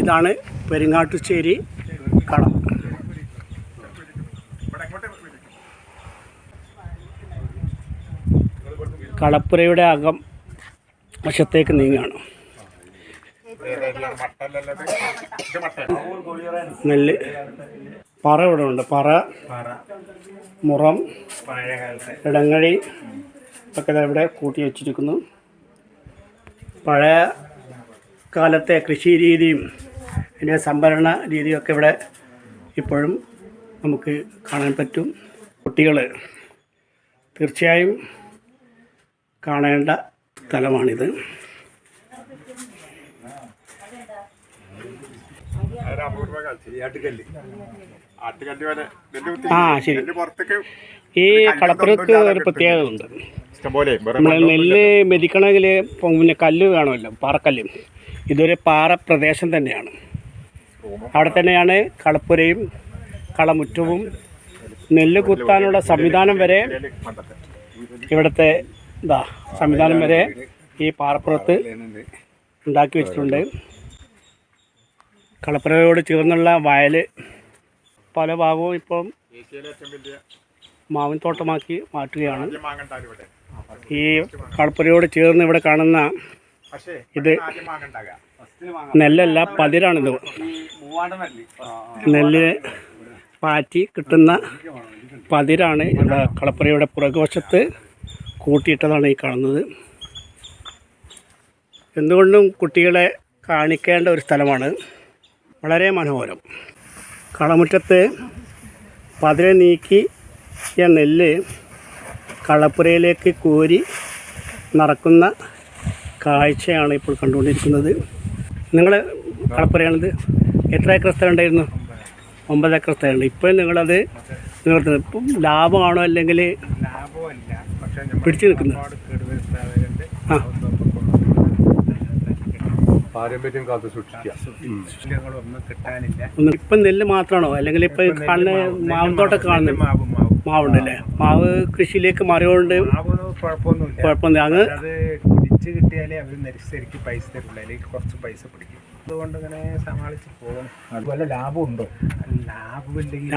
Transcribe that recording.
ഇതാണ് പെരിങ്ങാട്ടുശ്ശേരി കട. കളപ്പുരയുടെ അകം വശത്തേക്ക് നീങ്ങാണ്. നെല്ല്. പറ ഇവിടെ ഉണ്ട്. പറ മുറം ഇടങ്ങഴി ഒക്കെ ഇവിടെ കൂട്ടി വച്ചിരിക്കുന്നു. പഴയ കാലത്തെ കൃഷി രീതിയും അതിന്റെ സംഭരണ രീതിയൊക്കെ ഇവിടെ ഇപ്പോഴും നമുക്ക് കാണാൻ പറ്റും. കുട്ടികൾ തീർച്ചയായും കാണേണ്ട സ്ഥലമാണിത്. ആ ശരി. ഈ കടപ്പുറത്ത് ഒരു പ്രത്യേകത ഉണ്ട് നമ്മൾ നെല്ല് മെതിക്കണമെങ്കിൽ പിന്നെ കല്ല് വേണമല്ലോ പാറക്കല്ല്. ഇതൊരു പാറ പ്രദേശം തന്നെയാണ്. അവിടെ തന്നെയാണ് കളപ്പുരയും കളമുറ്റവും നെല്ല് കുത്താനുള്ള സംവിധാനം വരെ ഇവിടുത്തെ എന്താ സംവിധാനം വരെ ഈ പാറപ്പുറത്ത് ഉണ്ടാക്കി വെച്ചിട്ടുണ്ട്. കളപ്പുരയോട് ചേർന്നുള്ള വയൽ പല ഭാഗവും ഇപ്പം മാവിൻ തോട്ടമാക്കി മാറ്റുകയാണ്. ഈ കളപ്പുരയോട് ചേർന്ന് ഇവിടെ കാണുന്ന ഇത് നെല്ലല്ല പതിരാണിത്. നെല്ല് പാറ്റി കിട്ടുന്ന പതിരാണ് ഇവിടെ കളപ്പുരയുടെ പുറകുവശത്ത് കൂട്ടിയിട്ടതാണ് ഈ കാണുന്നത്. എന്തുകൊണ്ടും കുട്ടികളെ കാണിക്കേണ്ട ഒരു സ്ഥലമാണ്. വളരെ മനോഹരം. കളമുറ്റത്ത് പതിരെ നീക്കിയ നെല്ല് കളപ്പുരയിലേക്ക് കോരി നടക്കുന്ന കാഴ്ചയാണ് ഇപ്പോൾ കണ്ടുകൊണ്ടിരിക്കുന്നത്. നിങ്ങൾ കളപ്പുരയാണിത്? എത്ര ഏക്കർ സ്ഥലം ഉണ്ടായിരുന്നു ഒമ്പത് ഏക്കർ സ്ഥലമുണ്ട്. ഇപ്പം നിങ്ങളത് നിവർത്തുന്നത് ഇപ്പം ലാഭമാണോ അല്ലെങ്കിൽ പിടിച്ചു നിൽക്കുന്നത്? കേടുവരുത്താതെ ആ. പാരമ്പര്യം കാത്തു സൂക്ഷിക്കുക. ഇപ്പം നെല്ല് മാത്രമാണോ? അല്ലെങ്കിൽ ഇപ്പം കണ്ണ് കാണുന്ന മാവും കാണുന്നത്? മാവ് മാവ്. മാവുണ്ടല്ലേ? മാവ് കൃഷിയിലേക്ക് മാറിയോണ്ട് കുഴപ്പമൊന്നും കുഴപ്പമൊന്നുമില്ല. കുഴപ്പമൊന്നുമില്ല. പിടിച്ച് കിട്ടിയാലേ അവർ നരിശരിക്ക് പൈസ തരുള്ളൂ അല്ലെങ്കിൽ കുറച്ച് പൈസ പിടിക്കും. അതുകൊണ്ട് ഇങ്ങനെ സമാളിച്ച് പോകണം അതുപോലെ ലാഭമുണ്ടോ ലാഭമില്ലെങ്കിൽ